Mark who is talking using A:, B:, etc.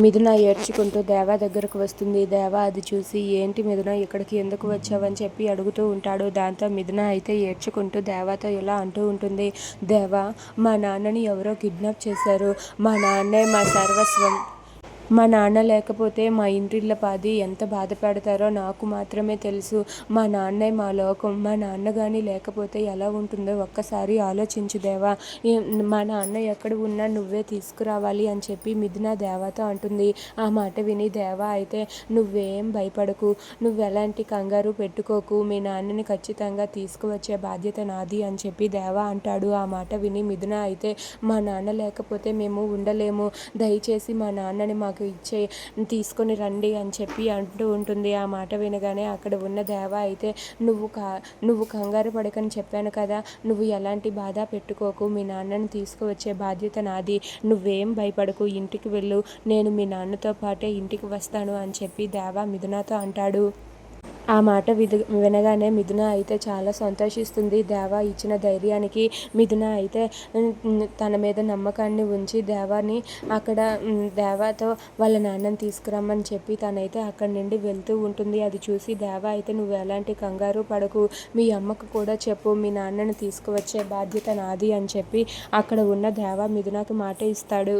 A: మిథున ఏడ్చుకుంటూ దేవా దగ్గరకు వస్తుంది. దేవా అది చూసి ఏంటి మిథున ఇక్కడికి ఎందుకు వచ్చావని చెప్పి అడుగుతూ ఉంటాడు. దాంతో మిథున అయితే ఏడ్చుకుంటూ దేవాతో ఇలా అంటూ ఉంటుంది. దేవా మా నాన్నని ఎవరో కిడ్నాప్ చేశారు. మా నాన్నే మా సర్వస్వం మా నాన్న లేకపోతే మా ఇంటిళ్ళ పాది ఎంత బాధపడతారో నాకు మాత్రమే తెలుసు. మా నాన్నే మా లోకం మా నాన్న కానీ లేకపోతే ఎలా ఉంటుందో ఒక్కసారి ఆలోచించు దేవా. మా నాన్న ఎక్కడ ఉన్నా నువ్వే తీసుకురావాలి అని చెప్పి మిథున దేవత అంటుంది. ఆ మాట విని దేవా అయితే నువ్వేం భయపడకు నువ్వు ఎలాంటి కంగారు పెట్టుకోకు మీ నాన్నని ఖచ్చితంగా తీసుకువచ్చే బాధ్యత నాది అని చెప్పి దేవా అంటాడు. ఆ మాట విని మిథున అయితే మా నాన్న లేకపోతే మేము ఉండలేము. దయచేసి మా నాన్నని మాకు ఇచ్చే తీసుకొని రండి అని చెప్పి అంటూ ఉంటుంది. ఆ మాట వినగానే అక్కడ ఉన్న దేవ అయితే నువ్వు కా నువ్వు కంగారు పడకని చెప్పాను కదా నువ్వు ఎలాంటి బాధ పెట్టుకోకు. మీ నాన్నని తీసుకువచ్చే బాధ్యత నాది. నువ్వేం భయపడకు. ఇంటికి వెళ్ళు. నేను మీ నాన్నతో పాటే ఇంటికి వస్తాను అని చెప్పి దేవ మిథునాతో అంటాడు. ఆ మాట విధు వినగానే మిథున అయితే చాలా సంతోషిస్తుంది. దేవా ఇచ్చిన ధైర్యానికి మిథున అయితే తన మీద నమ్మకాన్ని ఉంచి దేవాని అక్కడ దేవతో దేవాతో వాళ్ళ నాన్నని తీసుకురమ్మని చెప్పి తనైతే అక్కడి నుండి వెళ్తూ ఉంటుంది. అది చూసి దేవా అయితే నువ్వు ఎలాంటి కంగారు పడకు. మీ అమ్మకు కూడా చెప్పు. మీ నాన్నని తీసుకువచ్చే బాధ్యత నాది అని చెప్పి అక్కడ ఉన్న దేవా మిథునకు మాట ఇస్తాడు.